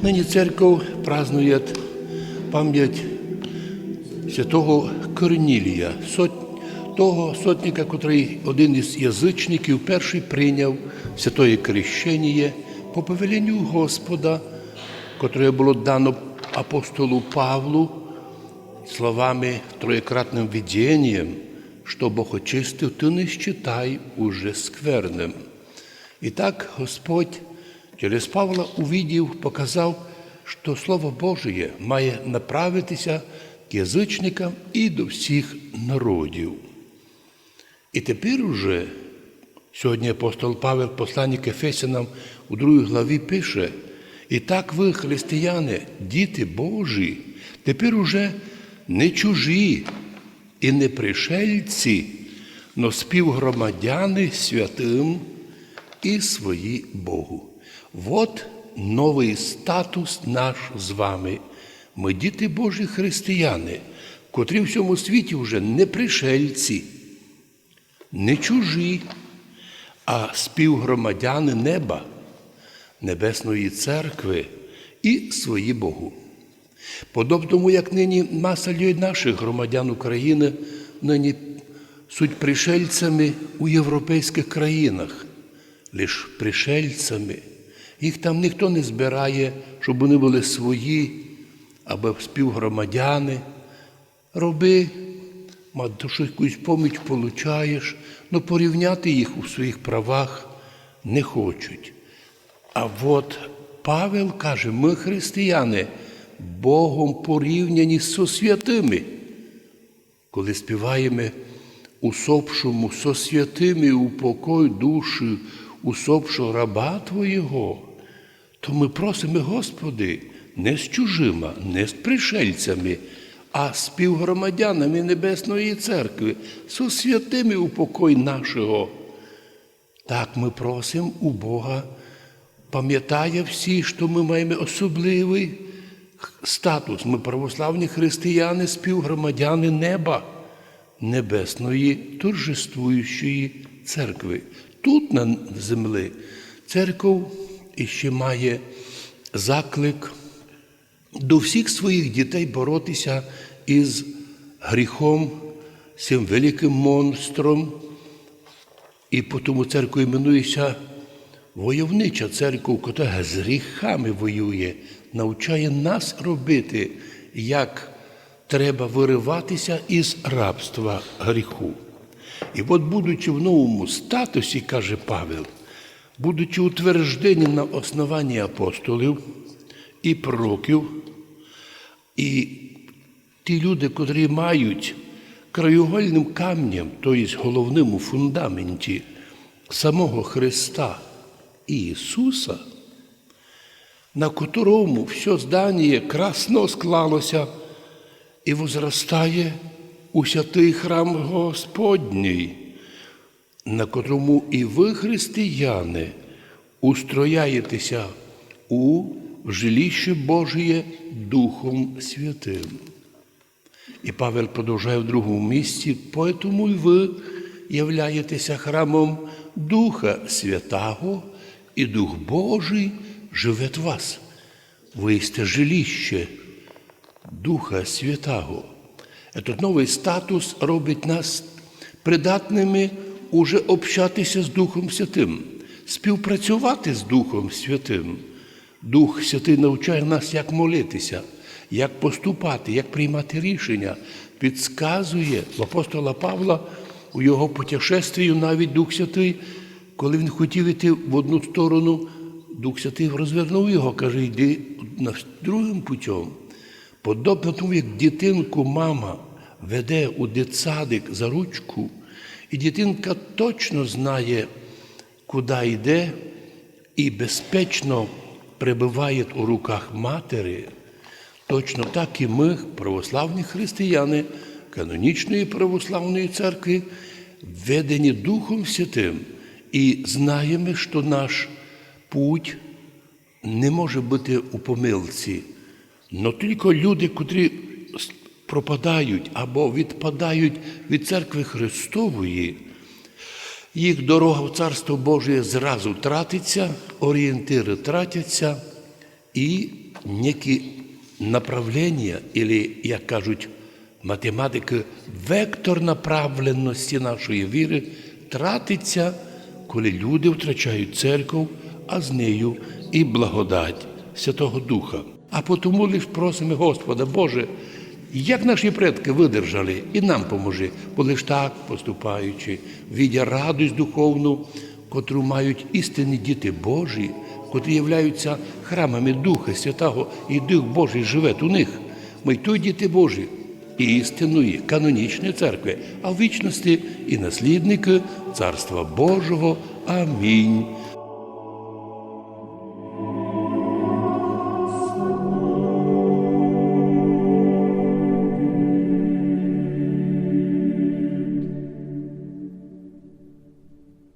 Нині церков празднує пам'ять святого Корнілія, того сотника, котрий один із язичників перший прийняв святоє крещення по повеленню Господа, котре було дано апостолу Павлу словами троєкратним видінням, що Бог очистив, ти не считай уже скверним. І так Господь через Павла увидів, показав, що Слово Божє має направитися к язичникам і до всіх народів. І тепер уже сьогодні апостол Павел, посланник Ефесянам у другій главі пише: І так ви, християни, діти Божі, тепер уже не чужі і не пришельці, но співгромадяни святим і свої Богу. Вот новий статус наш з вами. Ми діти Божі християни, котрі в цьому світі вже не пришельці, не чужі, а співгромадяни неба, Небесної церкви і свої Богу. Подобному, як нині маса людей наших громадян України нині суть пришельцями у європейських країнах, лиш пришельцями. Їх там ніхто не збирає, щоб вони були свої або співгромадяни. Роби, що якусь поміч получаєш, але порівняти їх у своїх правах не хочуть. А от Павел каже, ми християни, Богом порівняні з святими. Коли співаємо усопшому со святими упокой душі усопшого раба Твоєго, то ми просимо, Господи, не з чужима, не з пришельцями, а співгромадянами Небесної Церкви, со святими упокой нашого. Так ми просимо у Бога, пам'ятає всі, що ми маємо особливий статус. Ми православні християни, співгромадяни неба, небесної торжествуючої церкви. Тут на землі церков іще має заклик до всіх своїх дітей боротися із гріхом, цим великим монстром. І тому церква іменується войовнича церква, яка з гріхами воює, навчає нас робити, як треба вириватися із рабства гріху. І от, будучи в новому статусі, каже Павел, будучи утверждені на основанні апостолів і пророків, і ті люди, котрі мають краєугольним камнем, тобто головним у фундаменті самого Христа і Ісуса, на котрому все здання красно склалося і возростає у святий храм Господній, на котрому і ви, християни, устрояєтеся у жилище Божє Духом Святим. І Павел продовжує в другому місці, поэтому й ви являєтеся храмом Духа Святого, і Дух Божий живе в вас. Ви сте жилище Духа Святого. Этот новий статус робить нас придатними уже общатися з Духом Святим, співпрацювати з Духом Святим. Дух Святий навчає нас, як молитися, як поступати, як приймати рішення, підказує апостола Павла у його путешествію навіть Дух Святий, коли він хотів йти в одну сторону, Дух Святий розвернув його, каже, йди другим путем. Подобно тому, як дитинку мама веде у дитсадик за ручку, і дитинка точно знає, куди йде, і безпечно перебуває у руках матері, точно так і ми, православні християни канонічної православної церкви, ведені Духом Святим, і знаємо, що наш путь не може бути у помилці. Но тільки люди, котрі пропадають або відпадають від церкви Христової, їх дорога в Царство Боже зразу тратиться, орієнтири тратяться, і некі направлення, або, як кажуть математики, вектор направленості нашої віри тратиться, коли люди втрачають церкву, а з нею і благодать Святого Духа. А потому лиш просимо Господа, Боже, як наші предки видержали, і нам поможи, бо лиш так поступаючи, відя радость духовну, котру мають істинні діти Божі, котрі являються храмами Духа Святого, і Дух Божий живе у них. Ми той діти Божі, і істинної, канонічної церкви, а в вічності і наслідники Царства Божого. Амінь.